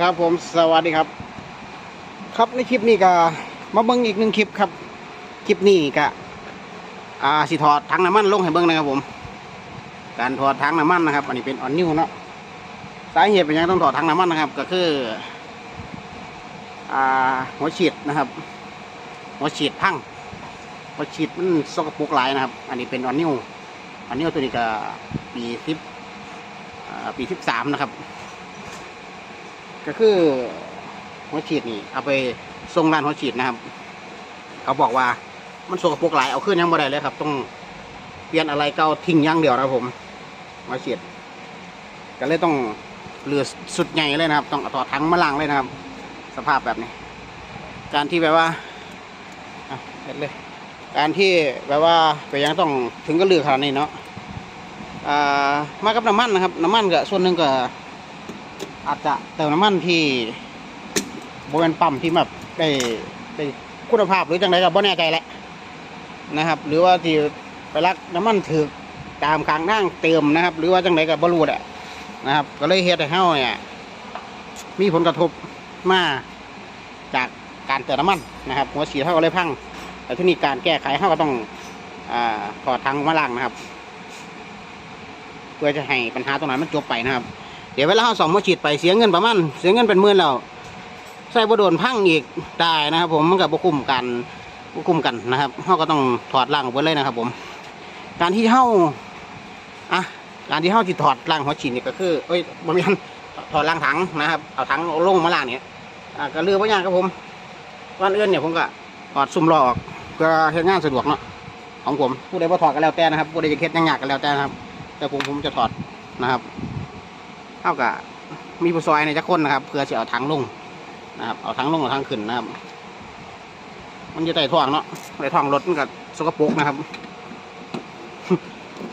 ครับผมสวัสดีครับ ครับในคลิปนี้ก็มาเบิ้งอีกหนึ่งคลิปครับ คลิปนี้ก็อ่าสิถอดถังน้ำมันลงให้เบิ้งนะครับผม การถอดถังน้ำมันนะครับ อันนี้เป็นออนนิวเนาะสาเหตุเป็นยังต้องถอดถังน้ำมันนะครับ ก็คืออ่าหัวฉีดนะครับ หัวฉีดพังหัวฉีดมันสกปรกหลายนะครับ อันนี้เป็นออนนิวออนนิวตัวนี้ก็ปีสิบปีสิบสามนะครับ ก็คือหัวฉีดนี่ เอาไปส่งร้านหัวฉีดนะครับ เขาบอกว่ามันสกปรกหลายเอาขึ้นยังบ่ได้เลยครับ ต้องเปลี่ยนอะไรเก่าทิ้งย่างเดียวนะผมหัวฉีดก็เลยต้องเรือสุดใหญ่เลยนะครับ ต้องต่อถังมาล้างเลยนะครับ สภาพแบบนี้ การที่แบบว่าเด็ดเลย การที่แบบว่าไปยังต้องถึงก็เลือขนาดนี้เนาะอ่ามากับน้ำมันนะครับ น้ำมันก็ส่วนหนึ่งก็ อาจจะเติมน้ำมันที่บริเวณปั๊มที่แบบได้ได้คุณภาพหรือจังไรก็บ่แน่ใจแหละนะครับ หรือว่าที่ไปรักน้ำมันถือตามกลางทางเติมนะครับ หรือว่าจังไรก็บ่รู้แหละนะครับ ก็เลยเฮ็ดให้เฮาเนี่ยมีผลกระทบมาจากการเติมน้ำมันนะครับ หัวฉีดเฮาก็เลยพังแต่ที่นี่การแก้ไขเฮาก็ต้องอถอดทางมาล้างนะครับ เพื่อจะให้ปัญหาตรงนั้นมันจบไปนะครับ เดี๋ยวเวลาเราส่องมาฉีดไปเสียเงินประมาณเสียเงินเป็นหมื่นแล้วใส่บโดนพังอีกได้นะครับ ผมมันกับบคุ้มกันบคุ้มกันนะครับเราก็ต้องถอดล่างออกไปเลยนะครับ ผม การที่เฮาอะการที่เฮาที่ถอดล่างหัวฉีดนี่ก็คือเอ้ยบริเวณถอดล่างถังนะครับเอาถังลงมาล่างเนี่ยอะก็เรือพ่อยางครับผมวันเอื่นเนี่ยผมก็ถอดซุ่มล้อออกเพื่อเฮ็ดงานสะดวกเนาะของผมผู้ใดบ่ถอดก็แล้วแต่นะครับผู้ใดจะเฮ็ดยังยากก็แล้วแต่นะครับ แต่ผมผมจะถอดนะครับ เท่ากับมีผู้ซอยในจักคนนะครับ เพื่อจะเอาถังลงนะครับ เอาถังลงเอาถังขึ้นนะครับ มันจะไต่ท่องเนาะไต่ท่องรถมันก็สกปรกนะครับ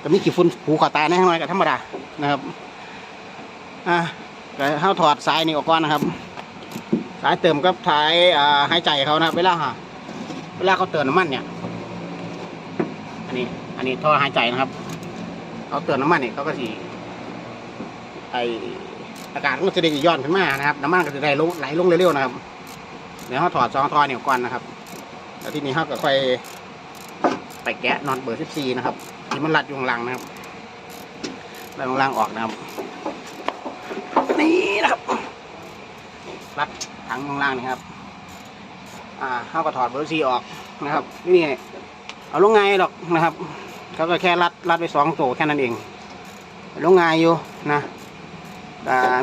ก็มีกี่ฝุ่นผูขอตาแน่นอยกับธรรมดานะครับอะก็เข้าถอดสายนี่ออกก่อนนะครับ สายเติมกับสายอ่าหายใจเขานะครับ เวลาหาเวลาเขาเติมน้ำมันเนี่ย อันนี้ อันนี้ท่อหายใจนะครับเขาเติมน้ำมันเนี่ยเขาก็สี ไออากาศมันจะได้ย้อนขึ้นมานะครับน้ำมันก็จะได้ลงไหลลงเร็วๆนะครับเดี๋ยวเขาถอดซองทอเนี่ยก่อนนะครับ แล้วที่นี้เขาก็ค่อยไปแกะนอตเบอร์14นะครับที่มันรัดอยู่ข้างหล่างนะครับรัดข้างล่างออกนะครับนี่นะครับรัดถังข้างล่างนี่ครับอ่าเขาก็ถอดเบอร์14ออกนะครับนี่เอาลงไงหรอกนะครับเขาก็แค่รัดรัดไปสองตัวแค่นั้นเองลงง่ายอยู่นะ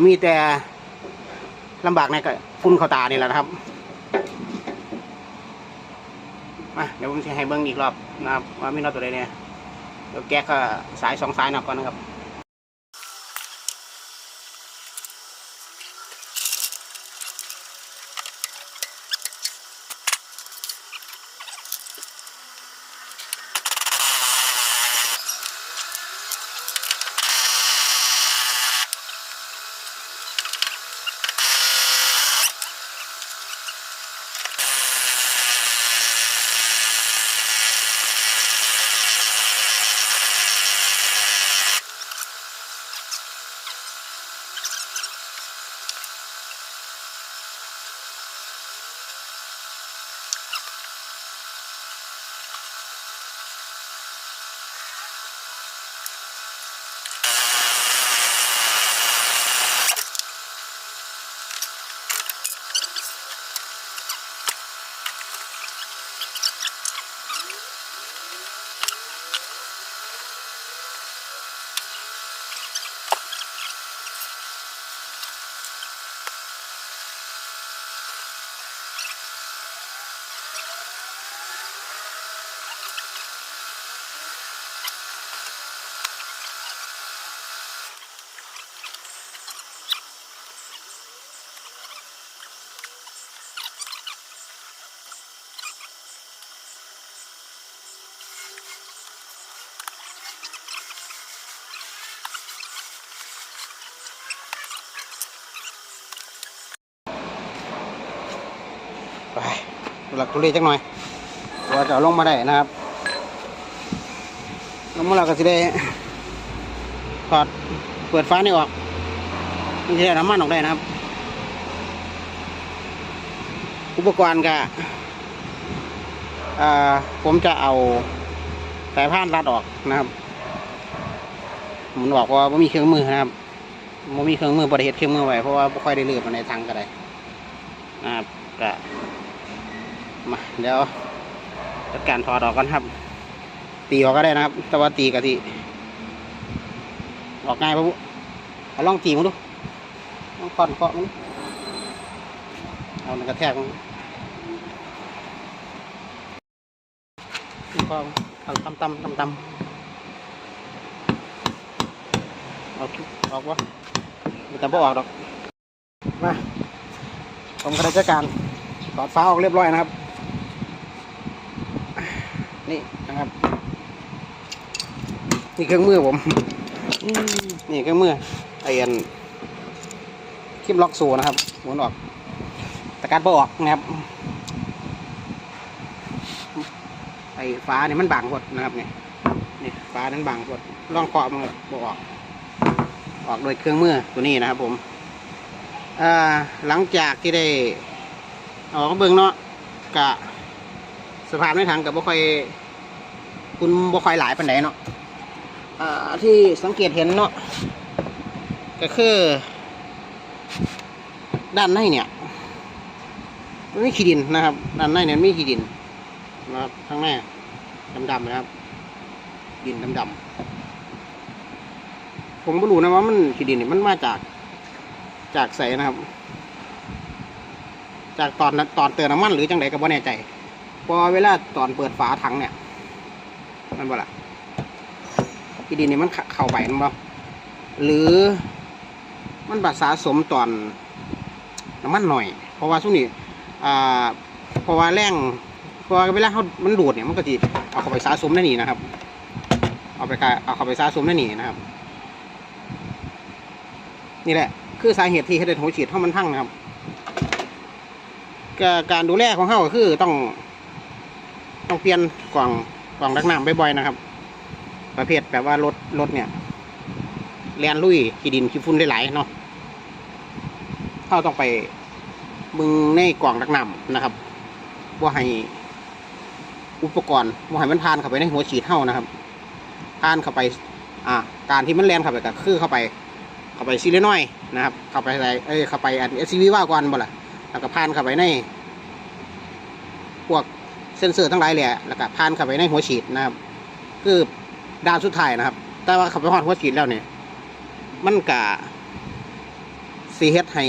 มีแต่ลำบากในกับฟุ้นเข้าตานี่แหละครับมาเดี๋ยวผมจะให้เบิ้งอีกรอบนะครับว่ามีน็อตตัวใดเนี่ยเดี๋ยวแก๊กก็สายสองสายหนักก่อนนะครับ ไปหลักทุเรศจักหน่อยว่าจะเอาลงมาได้นะครับลงมาเราก็จะได้ถอดเปิดฟ้านี่ออกนี่จะได้น้ำมันออกได้นะครับ อุปกรณ์ก็อ่าผมจะเอาสายพานรัดออกนะครับมันบอกว่าไม่มีเครื่องมือนะครับไม่มีเครื่องมือบริเหตุเครื่องมือไว้เพราะว่าไม่ค่อยได้เลือกมาในทางก็ได้นะครับก็ มาเดี๋ยวจัดการถอดออกกันครับ ตีออกก็ได้นะครับ แต่ว่าตีกะทิออกง่ายปะปุ๊เอาลองตีมันดูลองคอนเคาะมันเอามันกระแทกมันก็เอาตำตำตำตำเอาออกวะมันจะบ่ออกดอกมาผมกระจัดการถอดฟ้าออกเรียบร้อยนะครับ นี่นะครับ นี่เครื่องมือผมนี่เครื่องมือไอ้อันคลิปล็อกโซ่นะครับหมุนออกตะการบ่ออกนะครับไอ้ฟ้าเนี่ยมันบางหมดนะครับเนี่ยนี่ฟ้านั้นบางหมดลองเคาะมันก็บ่ออก ออกโดยเครื่องมือตัวนี้นะครับ ผมอ่าหลังจากที่ได้ออกเบิ่งเนาะกะ สภาพในถังกับบ่ค่อยคุณบ่ค่อยหลายปานใดเนาะที่สังเกตเห็นเนาะก็คือ ด้านในเนี่ยมันมีขี้ดินนะครับ ด้านในเนี่ยมีขี้ดินนะครับข้างหน้าดำๆนะครับ ดินดำๆผมไม่รู้นะว่ามันขี้ดินเนี่ยมันมาจากจากใสนะครับ จากตอนตอนเติมน้ำมันหรือจังไดก็บ่แน่ใจ พอเวลาตอนเปิดฝาถังเนี่ย มันบ่ละขี้ดินนี่มันเข้าไปมันบ่หรือมันบัดสะสมตอนน้ำมันหน่อย เพราะว่าช่วงนี้อ่าเพราะว่าแรงเพราะเวลาเขามันดูดเนี่ยมันก็จะเอาเข้าไปสะสมได้นี่นะครับ เอาไปกะเอาเข้าไปสะสมได้นี่นะครับ นี่แหละ คือสาเหตุที่ให้เดินหัวฉีดเท่ามันพังนะครับก็การดูแลของเขาก็คือต้อง ต้องเปลี่ยนกล่องกล่องดักน้ำบ่อยๆนะครับ ประเภทแบบว่ารถรถเนี่ยแลนลุยขี้ดินขี้ฝุ่นหลายๆเนาะเขาต้องไปมึงในกล่องดักน้ำนะครับว่าให้อุปกรณ์ว่าให้มันผ่านเข้าไปในหัวฉีดเท่านะครับผ่านเข้าไป อ่า การที่มันแลนเข้าไปก็คือเข้าไป เข้าไปซีเรน้อยนะครับ เข้าไปอะไรเอ้ยเข้าไปอันเอสซีวีว่าก่อนบ่ล่ะแล้วก็ผ่านเข้าไปในพวก เซนเซอร์ทั้งหลายเลยอะแล้วก็ผ่านเข้าไปในหัวฉีดนะครับ คือด้านสุดท้ายนะครับ แต่ว่าเข้าไปหอดหัวฉีดแล้วเนี่ยมันกะซีเฮดให้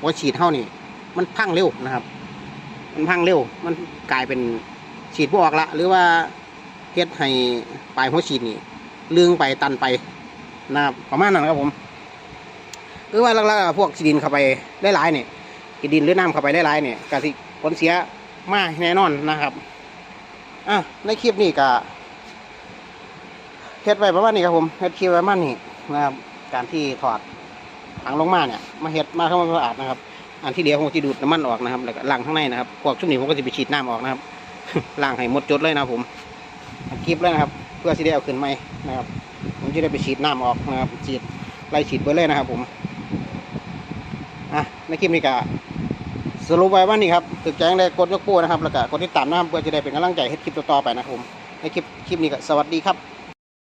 หัวฉีดเท่านี่มันพังเร็วนะครับ มันพังเร็ว มันกลายเป็นฉีดบออกละ หรือว่าเฮ็ดให้ปลายหัวฉีดนี่เลื่องไปตันไปนะครับประมาณนั้นครับผมหรือว่าลักๆพวกฉีดินเข้าไปได้หลายเนี่ยฉีดินหรือน้ำเข้าไปได้หลายเนี่ยกสิผลเสีย มาแน่นอนนะครับอะในคลิปนี้ก็เฮ็ดไว้ประมาณนี้ครับผมเฮ็ดคลิปไว้ประมาณนี้นะครับ การที่ถอดถังลงมาเนี่ยมาเฮ็ดมาเข้ามาสะอาดนะครับ อันที่เหลือผมจะดูดน้ำมันออกนะครับแล้วก็ล้างข้างในนะครับพวกชุดนี้ผมก็จะไปฉีดน้ำออกนะครับล้างให้หมดจดเลยนะผมคลิปเลยนะครับ เพื่อที่ได้เอาขึ้นไหมนะครับ ผมจะได้ไปฉีดน้ำออกนะครับฉีดไล่ฉีดไปเลยนะครับ ผมอะในคลิปนี้ก็ สรุปไว้ว่านี่ครับตึกแจ้งได้กดยกปูนะครับแล้วก็กดติดตามนะครับเพื่อจะได้เป็นกำลังใจให้คลิปต่อๆไปนะครับผมในคลิปคลิปนี้ก็สวัสดีครับ